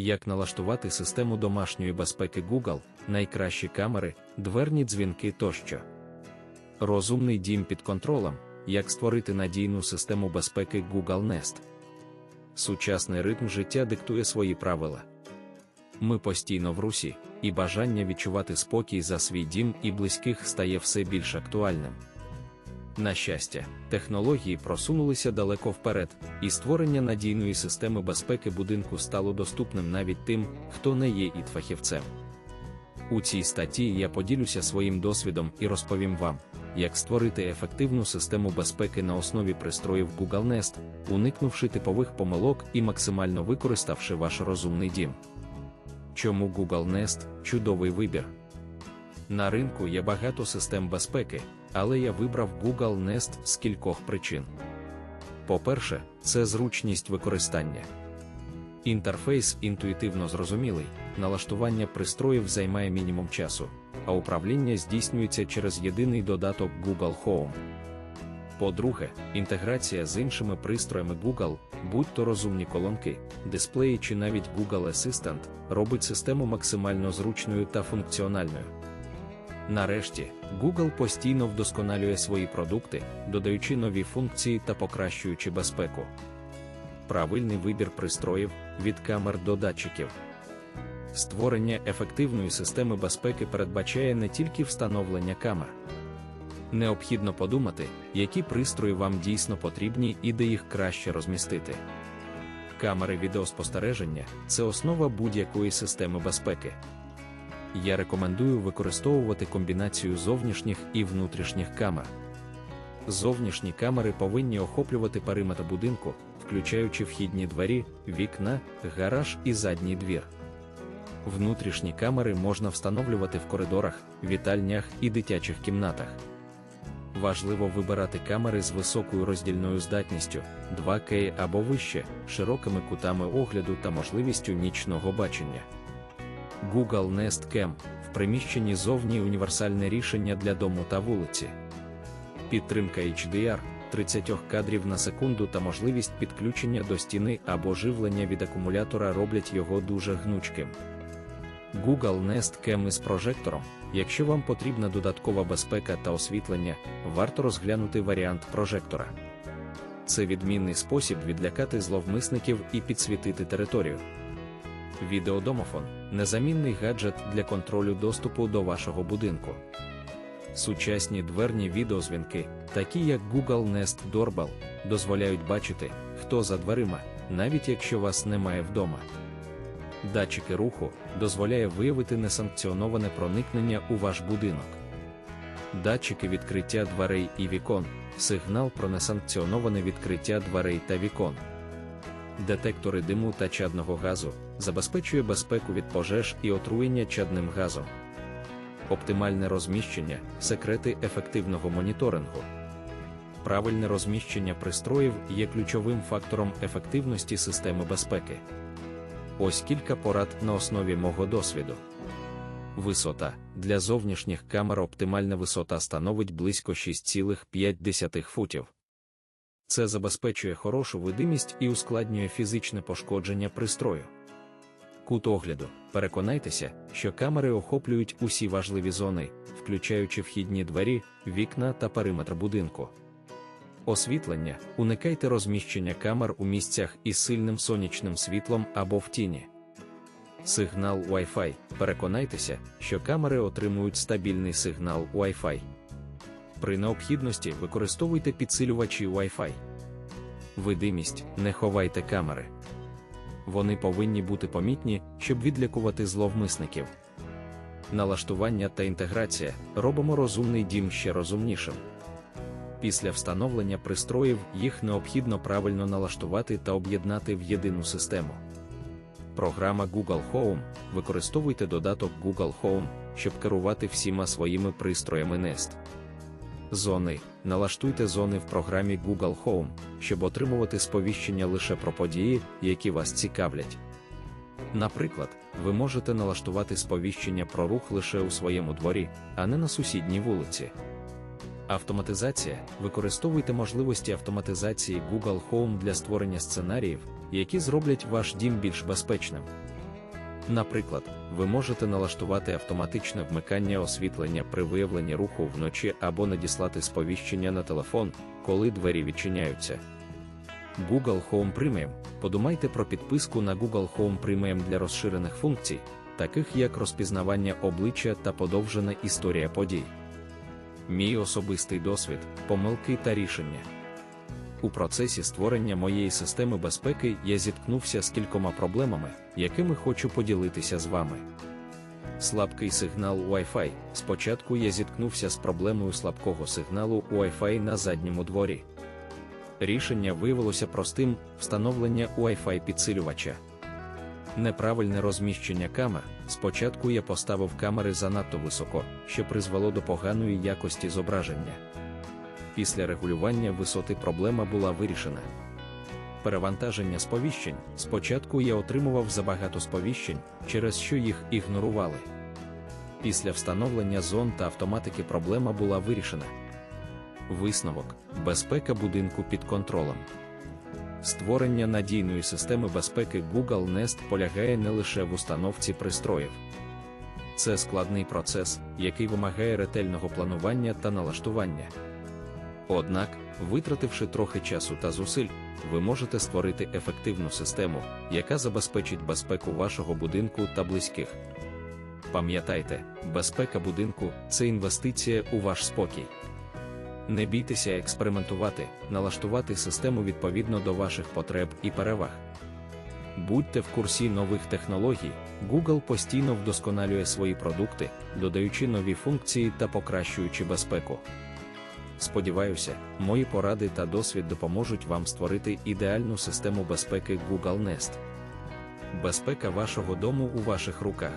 Як налаштувати систему домашньої безпеки Google, найкращі камери, дверні дзвінки тощо. Розумний дім під контролем, як створити надійну систему безпеки Google Nest. Сучасний ритм життя диктує свої правила. Ми постійно в русі, і бажання відчувати спокій за свій дім і близьких стає все більш актуальним. На щастя, технології просунулися далеко вперед, і створення надійної системи безпеки будинку стало доступним навіть тим, хто не є ІТ-фахівцем. У цій статті я поділюся своїм досвідом і розповім вам, як створити ефективну систему безпеки на основі пристроїв Google Nest, уникнувши типових помилок і максимально використавши ваш розумний дім. Чому Google Nest чудовий вибір? На ринку є багато систем безпеки, але я вибрав Google Nest з кількох причин. По-перше, це зручність використання. Інтерфейс інтуїтивно зрозумілий, налаштування пристроїв займає мінімум часу, а управління здійснюється через єдиний додаток Google Home. По-друге, інтеграція з іншими пристроями Google, будь-то розумні колонки, дисплеї чи навіть Google Assistant, робить систему максимально зручною та функціональною. Нарешті, Google постійно вдосконалює свої продукти, додаючи нові функції та покращуючи безпеку. Правильний вибір пристроїв від камер до датчиків. Створення ефективної системи безпеки передбачає не тільки встановлення камер. Необхідно подумати, які пристрої вам дійсно потрібні і де їх краще розмістити. Камери відеоспостереження це основа будь-якої системи безпеки. Я рекомендую використовувати комбінацію зовнішніх і внутрішніх камер. Зовнішні камери повинні охоплювати периметр будинку, включаючи вхідні двері, вікна, гараж і задній двір. Внутрішні камери можна встановлювати в коридорах, вітальнях і дитячих кімнатах. Важливо вибирати камери з високою роздільною здатністю 2К або вище, широкими кутами огляду та можливістю нічного бачення. Google Nest Cam в приміщенні зовні універсальне рішення для дому та вулиці. Підтримка HDR 30 кадрів на секунду та можливість підключення до стіни або живлення від акумулятора роблять його дуже гнучким. Google Nest Cam із прожектором. Якщо вам потрібна додаткова безпека та освітлення, варто розглянути варіант прожектора. Це відмінний спосіб відлякати зловмисників і підсвітити територію. Відеодомофон незамінний гаджет для контролю доступу до вашого будинку. Сучасні дверні відеозвінки, такі як Google Nest Doorbell, дозволяють бачити, хто за дверима, навіть якщо вас немає вдома. Датчики руху дозволяє виявити несанкціоноване проникнення у ваш будинок. Датчики відкриття дверей і вікон, сигнал про несанкціоноване відкриття дверей та вікон. Детектори диму та чадного газу забезпечує безпеку від пожеж і отруєння чадним газом. Оптимальне розміщення секрети ефективного моніторингу. Правильне розміщення пристроїв є ключовим фактором ефективності системи безпеки. Ось кілька порад на основі мого досвіду. Висота для зовнішніх камер оптимальна висота становить близько 6,5 футів. Це забезпечує хорошу видимість і ускладнює фізичне пошкодження пристрою. Кут огляду. Переконайтеся, що камери охоплюють усі важливі зони, включаючи вхідні двері, вікна та периметр будинку. Освітлення. Уникайте розміщення камер у місцях із сильним сонячним світлом або в тіні. Сигнал Wi-Fi. Переконайтеся, що камери отримують стабільний сигнал Wi-Fi. При необхідності використовуйте підсилювачі Wi-Fi. Видимість. Не ховайте камери. Вони повинні бути помітні, щоб відлякувати зловмисників. Налаштування та інтеграція робимо розумний дім ще розумнішим. Після встановлення пристроїв їх необхідно правильно налаштувати та об'єднати в єдину систему. Програма Google Home. Використовуйте додаток Google Home, щоб керувати всіма своїми пристроями Nest. Зони. Налаштуйте зони в програмі Google Home, щоб отримувати сповіщення лише про події, які вас цікавлять. Наприклад, ви можете налаштувати сповіщення про рух лише у своєму дворі, а не на сусідній вулиці. Автоматизація. Використовуйте можливості автоматизації Google Home для створення сценаріїв, які зроблять ваш дім більш безпечним. Наприклад, ви можете налаштувати автоматичне вмикання освітлення при виявленні руху вночі або надіслати сповіщення на телефон, коли двері відчиняються. Google Home Premium. Подумайте про підписку на Google Home Premium для розширених функцій, таких як розпізнавання обличчя та подовжена історія подій. Мій особистий досвід, помилки та рішення. У процесі створення моєї системи безпеки я зіткнувся з кількома проблемами, якими хочу поділитися з вами. Слабкий сигнал Wi-Fi. Спочатку я зіткнувся з проблемою слабкого сигналу Wi-Fi на задньому дворі. Рішення виявилося простим встановлення Wi-Fi підсилювача. Неправильне розміщення камер. Спочатку я поставив камери занадто високо, що призвело до поганої якості зображення. Після регулювання висоти проблема була вирішена. Перевантаження сповіщень. Спочатку я отримував забагато сповіщень, через що їх ігнорували. Після встановлення зон та автоматики проблема була вирішена. Висновок безпека будинку під контролем. Створення надійної системи безпеки Google Nest полягає не лише в установці пристроїв. Це складний процес, який вимагає ретельного планування та налаштування. Однак, витративши трохи часу та зусиль, ви можете створити ефективну систему, яка забезпечить безпеку вашого будинку та близьких. Пам'ятайте, безпека будинку це інвестиція у ваш спокій. Не бійтеся експериментувати, налаштувати систему відповідно до ваших потреб і переваг. Будьте в курсі нових технологій, Google постійно вдосконалює свої продукти, додаючи нові функції та покращуючи безпеку. Сподіваюся, мої поради та досвід допоможуть вам створити ідеальну систему безпеки Google Nest. Безпека вашого дому у ваших руках.